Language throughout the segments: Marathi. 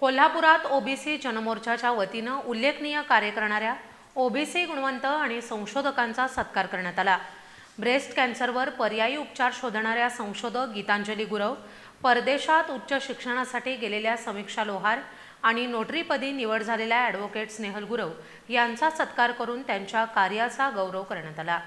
कोल्हापुरात ओबीसी जनमोर्चाच्या वतीनं उल्लेखनीय कार्य करणाऱ्या ओबीसी गुणवंत आणि संशोधकांचा सत्कार करण्यात आला. ब्रेस्ट कॅन्सरवर पर्यायी उपचार शोधणाऱ्या संशोधक गीतांजली गुरव परदेशात उच्च शिक्षणासाठी गेलेल्या समीक्षा लोहार आणि नोटरीपदी निवड झालेल्या ॲडव्होकेट स्नेहल गुरव यांचा सत्कार करून त्यांच्या कार्याचा गौरव करण्यात आला.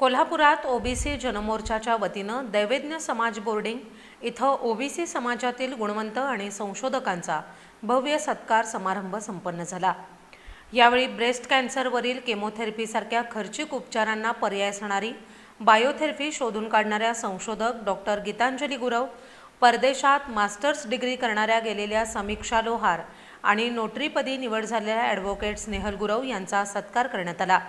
कोल्हापुरात ओबीसी जनमोर्चाच्या वतीनं दैवेज्ञ समाज बोर्डिंग इथं ओबीसी समाजातील गुणवंत आणि संशोधकांचा भव्य सत्कार समारंभ संपन्न झाला. यावेळी ब्रेस्ट कॅन्सरवरील केमोथेरपीसारख्या खर्चिक उपचारांना पर्याय असणारी बायोथेरपी शोधून काढणाऱ्या संशोधक डॉक्टर गीतांजली गुरव परदेशात मास्टर्स डिग्री करणाऱ्या गेलेल्या समीक्षा लोहार आणि नोटरीपदी निवड झालेल्या ॲडव्होकेट स्नेहल गुरव यांचा सत्कार करण्यात आला.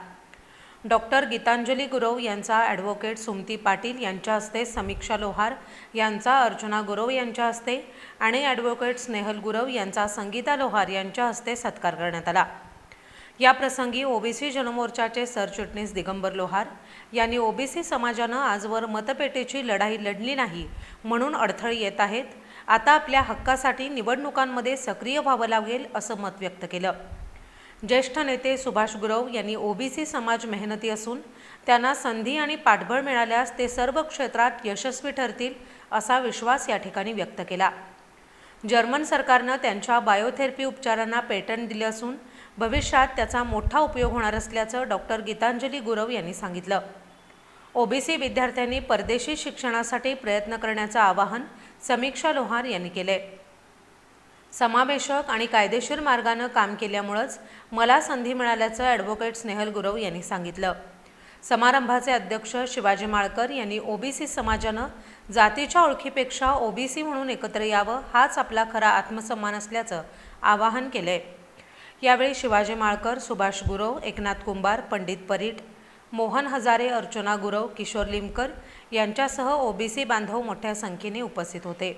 डॉक्टर गीतांजली गुरव यांचा ॲडव्होकेट सुमती पाटील यांच्या हस्ते समीक्षा लोहार यांचा अर्चना गुरव यांच्या हस्ते आणि ॲडव्होकेट स्नेहल गुरव यांचा संगीता लोहार यांच्या हस्ते सत्कार करण्यात आला. या प्रसंगी ओबीसी जनमोर्चाचे सरचिटणीस दिगंबर लोहार यांनी ओबीसी समाजानं आजवर मतपेटीची लढाई लढली नाही म्हणून अडथळे येत आहेत. आता आपल्या हक्कासाठी निवडणुकांमध्ये सक्रिय व्हावं लागेल असं मत व्यक्त केलं. ज्येष्ठ नेते सुभाष गुरव यांनी ओबीसी समाज मेहनती असून त्यांना संधी आणि पाठबळ मिळाल्यास ते सर्व क्षेत्रात यशस्वी ठरतील असा विश्वास या ठिकाणी व्यक्त केला. जर्मन सरकारनं त्यांच्या बायोथेरपी उपचारांना पेटंट दिले असून भविष्यात त्याचा मोठा उपयोग होणार असल्याचं डॉक्टर गीतांजली गुरव यांनी सांगितलं. ओबीसी विद्यार्थ्यांनी परदेशी शिक्षणासाठी प्रयत्न करण्याचं आवाहन समीक्षा लोहार यांनी केले समावेशक आणि कायदेशीर मार्गानं काम केल्यामुळंच मला संधी मिळाल्याचं ॲडव्होकेट स्नेहल गुरव यांनी सांगितलं. समारंभाचे अध्यक्ष शिवाजी माळकर यांनी ओबीसी समाजानं जातीच्या ओळखीपेक्षा ओबीसी म्हणून एकत्र यावं हाच आपला खरा आत्मसन्मान असल्याचं आवाहन केलं आहे यावेळी शिवाजी माळकर सुभाष गुरव एकनाथ कुंभार पंडित परीट मोहन हजारे अर्चना गुरव किशोर लिमकर यांच्यासह ओबीसी बांधव मोठ्या संख्येने उपस्थित होते.